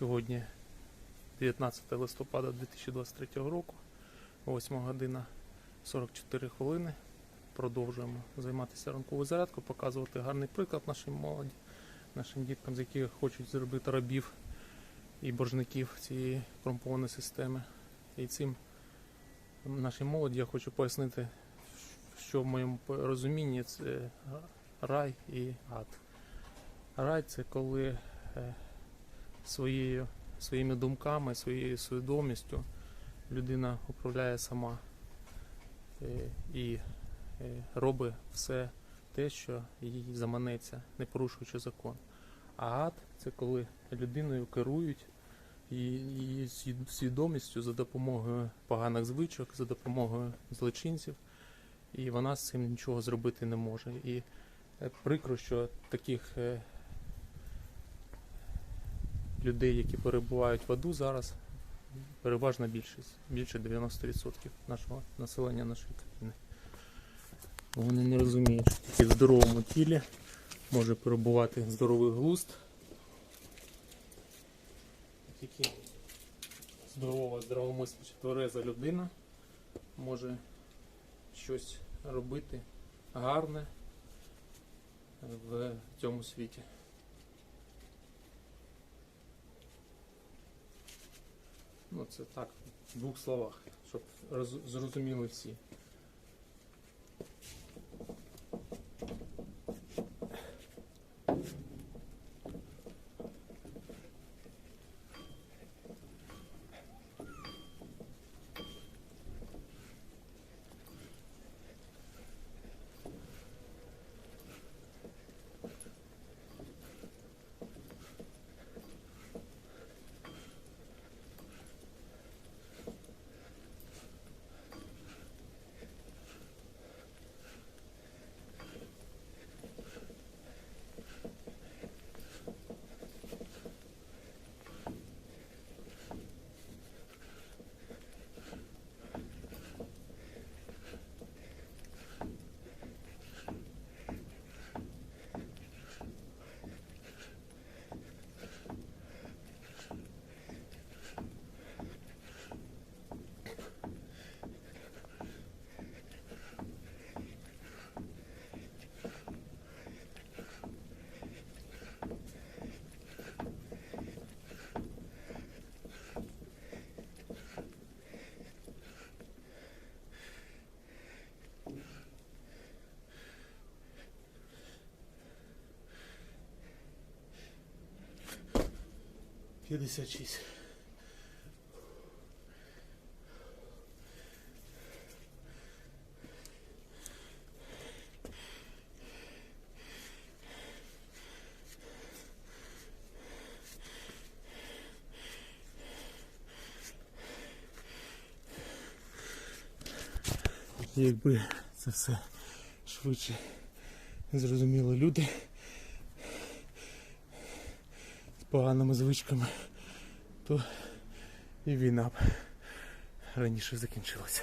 Сьогодні 19 листопада 2023 року, 8 година 44 хвилини. Продовжуємо займатися ранковою зарядкою, показувати гарний приклад нашій молоді, нашим діткам, з яких хочуть зробити рабів і боржників цієї корумпованої системи. І цим нашій молоді я хочу пояснити, що в моєму розумінні це рай і ад. Рай це коли е, своєю, своїми думками, своєю свідомістю людина управляє сама е, і е, робить все те, що їй заманеться, не порушуючи закон. А ад це коли людиною керують її свідомістю за допомогою поганих звичок, за допомогою злочинців, і вона з цим нічого зробити не може. І е, прикро, що таких людей, які перебувають в аду зараз, переважна більшість, більше 90% нашого населення нашої країни. Вони не розуміють, що тільки в здоровому тілі може перебувати здоровий глузд. Тільки здорова, здравомисляща твереза людина може щось робити гарне в цьому світі. Ну, це так, в двох словах, щоб роз- зрозуміли всі. П'ятдесят шість. Якби це все швидше зрозуміли люди з поганими звичками, то і війна б раніше закінчилася.